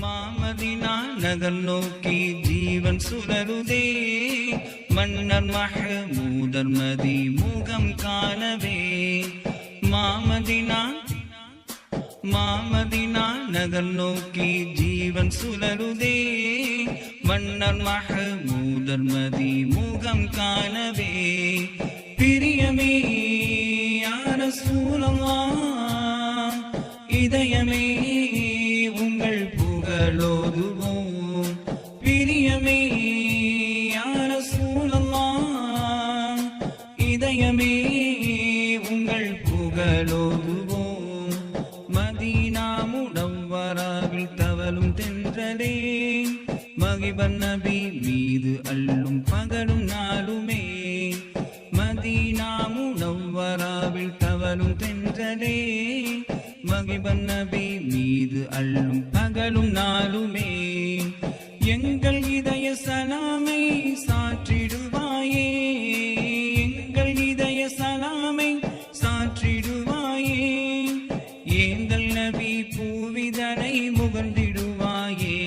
மாமதினா நகர் நோக்கி ஜீவன் சுடருதே மன்னர் மஹமூதர் மதி முகம் காணவே. மாமதினா மாமதினா நகர் நோக்கி ஜீவன் சுழலுதே. மன்னர் மஹமூதர் மதி முகம் காணவே. பிரியமே யார சூலமா இதயமே புகழோதுவோம் பிரியமே யார சூழலாம்? இதயமே உங்கள் புகழோதுவோம். மதீனா முடவராவில் தவளும் தென்றலே. மகிபன் நபி மீது அள்ளும் பகலும் நாளுமே. மதீனா முடவராவில் தவளும் தென்றலே. மகிபன் நபி மீது அள்ளும் பகலும் நாளுமே. எங்கள் இதய சலாமை சாற்றிடுவாயே. எங்கள் இதய சலாமை சாற்றிடுவாயே. ஏந்தல் நபி பூவிதனை முகழ்ந்திடுவாயே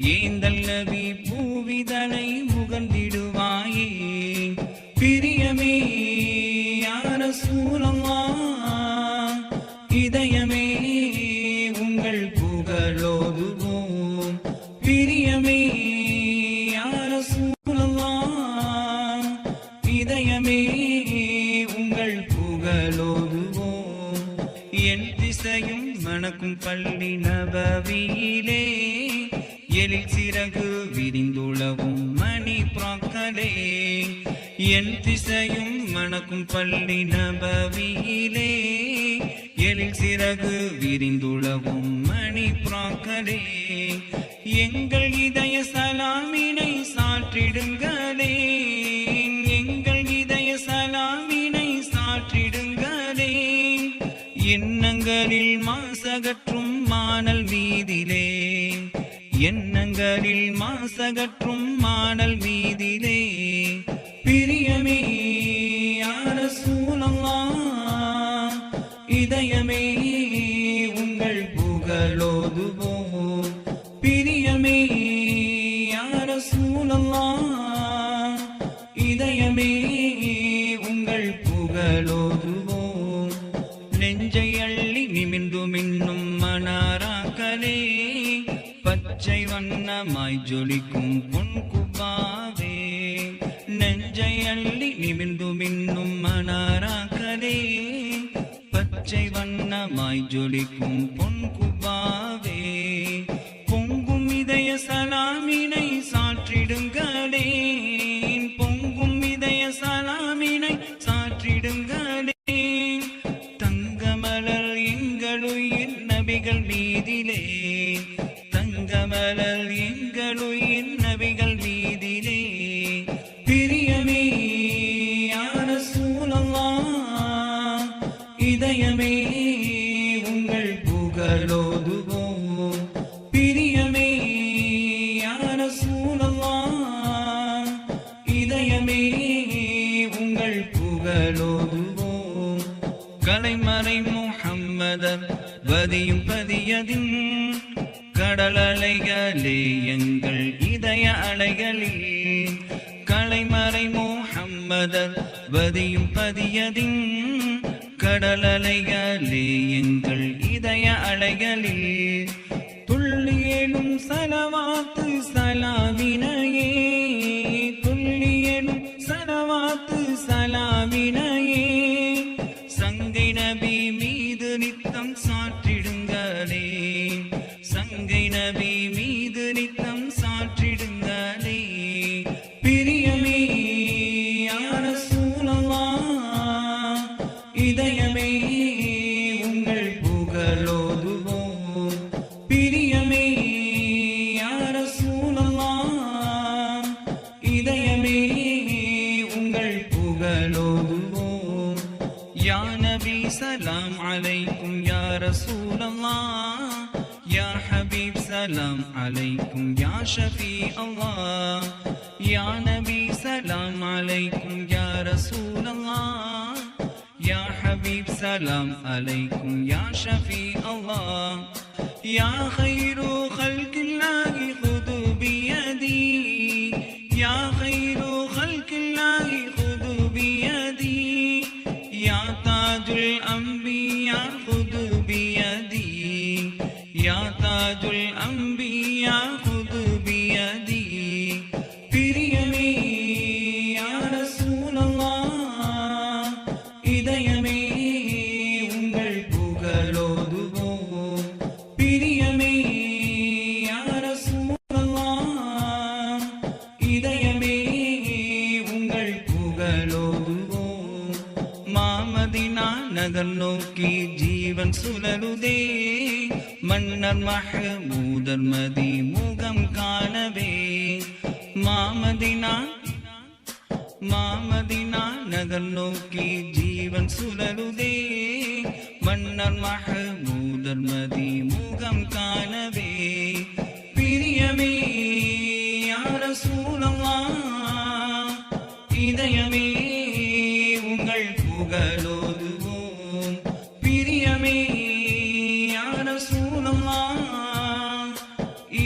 ஏந்தல் நபி பூவிதனை புகழோதுவோம் என் திசையும் மணக்கும் பள்ளி நபவியிலே எழில் சிறகு விரிந்துளவும் மணி புறாக்களே என் திசையும் மணக்கும் பள்ளி நபவியிலே எழில் சிறகு விரிந்துளவும் மணி புறாக்களே எங்கள் இதய சலாமினை சாற்றிடுங்கள். எண்ணங்களில் மாசகற்றும் மாடல் வீதிலே பிரியமே யார சூழல்லா. இதயமே உங்கள் புகழோதுவோ ஜொலிக்கும் பொன் குப்பாவே நெஞ்சை அள்ளி நிமிர்ந்து மின்னும் மணாராக்களே பச்சை வண்ணமாய் ஜொலிக்கும் பொன் குப்பாவே பொங்கும் இதய சலாமினை சாற்றிடுங்களே. கடல் அலைகளே எங்கள் இதய அலைகளே. கலைமறை முஹம்மதர் வதியும் பதியதின் கடல் அலைகளே எங்கள் இதய அலைகளே. துள்ளியேனும் சலவாத்து சலாவினையே. துள்ளியேனும் சலவாத்து சலாவினையே. سلام عليكم يا رسول الله. يا حبيب سلام عليكم يا شفيع الله. يا نبي سلام عليكم يا رسول الله. يا حبيب سلام عليكم يا شفيع الله. يا خير மன்னர் மஹமூதர் மதி முகம் காணவே. மாமதினா மாமதினா நகர் நோக்கி ஜீவன் சுழலுதே. மன்னர் மஹமூதர் மதி முகம் காணவே. பிரியமே யார சூழமா இதயமே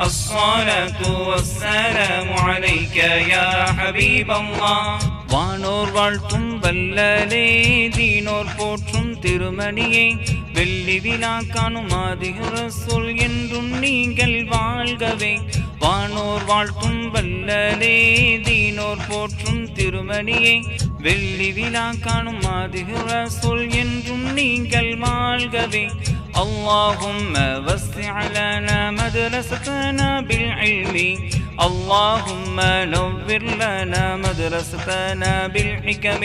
الصلاة والسلام عليك يا حبيب الله வானோர் வாழ்த்தும் வல்லலே தீனோர் போற்றும் திருமணியே வெள்ளி விழா காணும் ஆதிகுர சொல் என்றும் நீங்கள் வாழ்கவே வானோர் வாழ்த்தும் வல்லலே தீனோர் போற்றும் திருமணியே வெள்ளி விழா காணும் ஆதிகுர சொல் என்றும் நீங்கள் வாழ்கவே اللهم وسع لنا مدرستنا بالعلم اللهم نور لنا مدرستنا بالحكم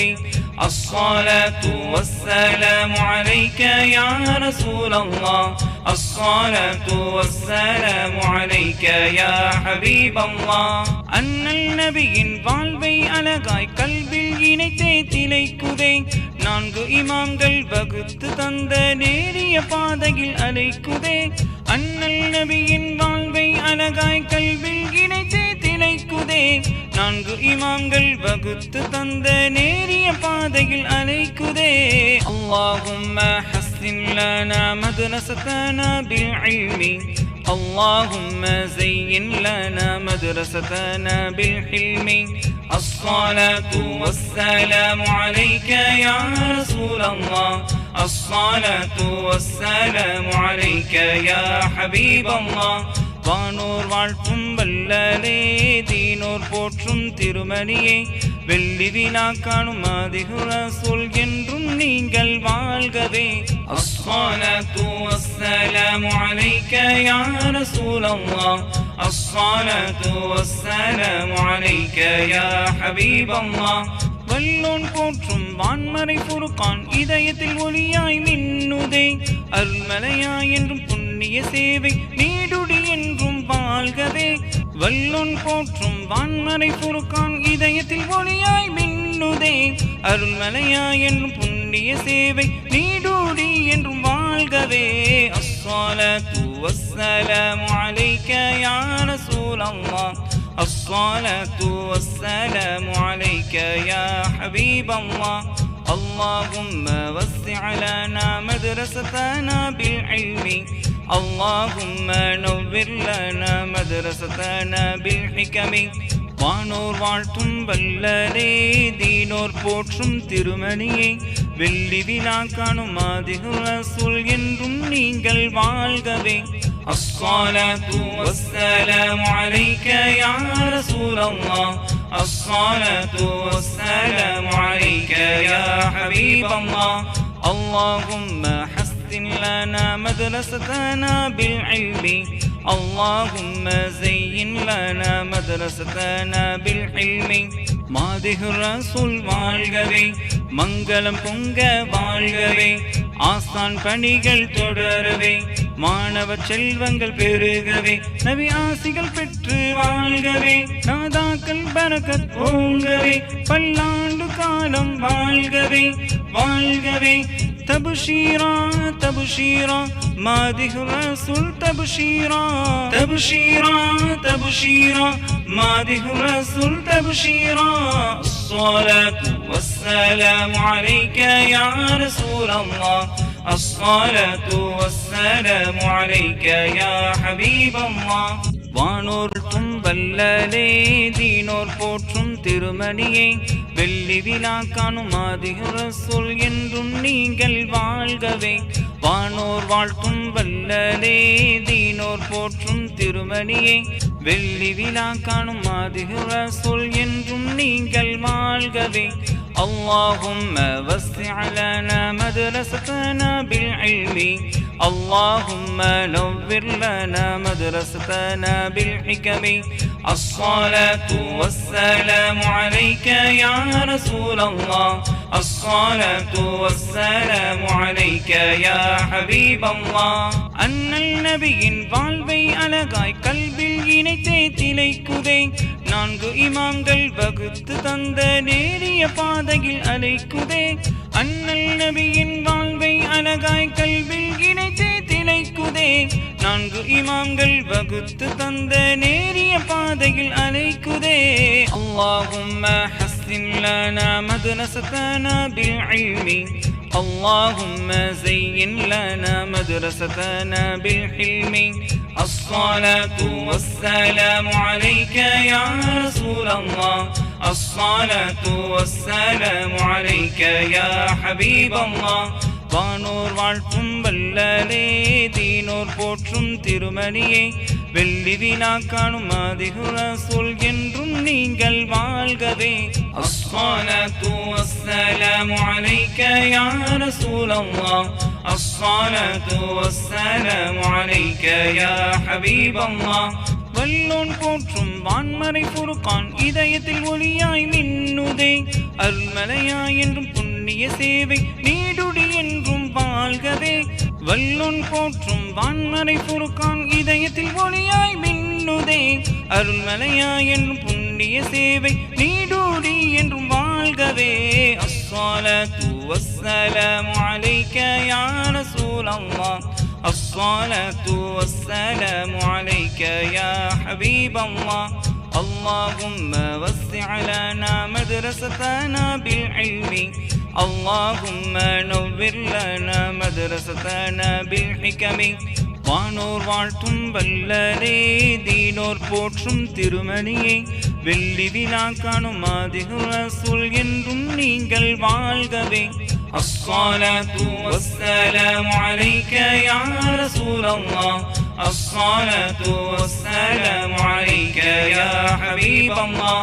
الصلاة والسلام عليك يا رسول الله الصلاة والسلام عليك يا حبيب الله அண்ணல் நபியின் வாழ்வை அழகாய் கல்வில் இணைத்தே திளைக்குதே நான்கு இமாம்கள் வகுத்து தந்த நேரிய பாதையில் அழைக்குதே அண்ணல் நபியின் வாழ்வை அழகாய் கல்வில் இணைத்தே திளைக்குதே நான்கு இமாம்கள் வகுத்து தந்த நேரிய பாதையில் அழைக்குதே اللهم حسن لنا مدرستنا بالعلم اللهم زين لنا مدرستنا بالحلم الصلاة والسلام عليك يا رسول الله الصلاة والسلام عليك يا حبيب الله வானோர் வாழ்த்தும் வல்லலே தீனோர் போற்றும் திருமணியே வெள்ளி விழா காணும் அதிகுர சொல் என்றும் நீங்கள் வாழ்கவே الصلاة والسلام عليك يا رسول الله الصلاة والسلام عليك يا حبيب الله வல்லோன் போற்றும் வான்மறை பொறுக்கான் இதயத்தில் ஒளியாய் மின்னுதே அருள்மலையாய் என்றும் புண்ணிய சேவை நீடுடி என்றும் வாழ்கவே வல்லோன் போற்றும் வான்மறை பொறுக்கான் இதயத்தில் ஒளியாய் மின்னுதே அருள்மலையாய் என்றும் புண்ணிய சேவை நீடுடி என்றும் வாழ்கவே அஸ்ஸலாத்து வஸ்ஸலாமு அலைக்க யா ரசூலல்லாஹ் الصلاة والسلام عليك يا حبيب الله اللهم وسع لنا مدرستنا بالعلم اللهم نور لنا مدرستنا بالحكم வானோர் வாழ்த்தும் வல்லரே தீனோர் போற்றும் திருமணியே வெள்ளி விழா காணும் மாதிகுல சொல் என்றும் நீங்கள் வாழ்கவே الصلاة والسلام عليك يا رسول الله الصلاة والسلام عليك يا حبيب الله اللهم حسن لنا مدرستنا بالعلم اللهم زين لنا مدرستنا بالحلم மாதிகு ரசூல் வாழ்கவே மங்களம் பொங்க வாழ்கவே ஆஸ்தான் பணிகள் தொடரவே மாணவ செல்வங்கள் பெருகவே நவி ஆசிகள் பெற்று வாழ்கவே நாதாக்கள் பரக்கத் ஓங்கவே பல்லாண்டு காலம் வாழ்கவே வாழ்கவே. تبشيرا تبشيرا ماده الرسول تبشيرا تبشيرا تبشيرا ماده الرسول تبشيرا الصلاة والسلام عليك يا رسول الله الصلاة والسلام عليك يا حبيب الله வானோர் தும்பல்லலே தீனோர் போற்றும் திருமணியே வெள்ளி விழா காணும் ஆதிகுர சொல் என்றும் நீங்கள் வாழ்கவே வானோர் வாழ்த்தும் வல்லலே தீனோர் போற்றும் திருமணியே வெள்ளி விழா காணும் ஆதிகுர சொல் என்றும் நீங்கள் வாழ்கவே اللهم وسع لنا مدرستنا بالعلم اللهم نور لنا مدرستنا بالحكم الصلاة والسلام عليك يا رسول الله الصلاة والسلام عليك يا حبيب الله அண்ணல் நபியின் வாழ்வை அழகாய் கல்வில் இணைத்தே திளைக்குதே நான்கு இமாம்கள் வகுத்து தந்த நேரிய பாதையில் அலைக்குதே அண்ணல் நபியின் வாழ்வை அழகாய் கல்வில் இணைத்தே திளைக்குதே நான்கு இமாம்கள் வகுத்து தந்த நேரிய பாதையில் அலைக்குதே اللهم حسن لنا مدرستنا بالعلم اللهم زين لنا مدرستنا بالحلم الصلاة والسلام عليك يا رسول الله الصلاة والسلام عليك يا حبيب الله வானோர் வாழ்த்தும் வல்லலே தீனோர் போற்றும் திருமணியே வெள்ளி வினா காணும் ஆதிகுர சொல் என்றும் நீங்கள் வாழ்கவே الصلاة والسلام عليك يا رسول الله الصلاة والسلام عليك يا حبيب الله வல்லோன் போற்றும் வான்மறை பொறுக்கான் இதயத்தில் ஒளியாய் மின்னுதே அருள்மலையாய் என்றும் புண்ணிய சேவை நீடுடி என்றும் வாழ்கவே வல்லோன் போற்றும் வான்மறை பொறுக்கான் இதயத்தில் ஒளியாய் மின்னுதே அருள்மலையாய் என்றும் புண்ணிய சேவை நீடூடி என்றும் வாழ்கவே அஸ்ஸலாத்து வஸ்ஸலாமு அலைக்க யா ரசூலல்லாஹ் الصلاة والسلام عليك يا حبيب الله اللهم وسع لنا مدرستنا بالعلم اللهم نور لنا مدرستنا بالحكم வானோர் வாழ்த்தும் வல்லரே தீனோர் போற்றும் திருமணியே வெள்ளி விழா காணும் ஆதிகுர சொல் என்றும் நீங்கள் வாழ்கவே الصلاة والسلام عليك يا رسول الله الصلاة والسلام عليك يا حبيب الله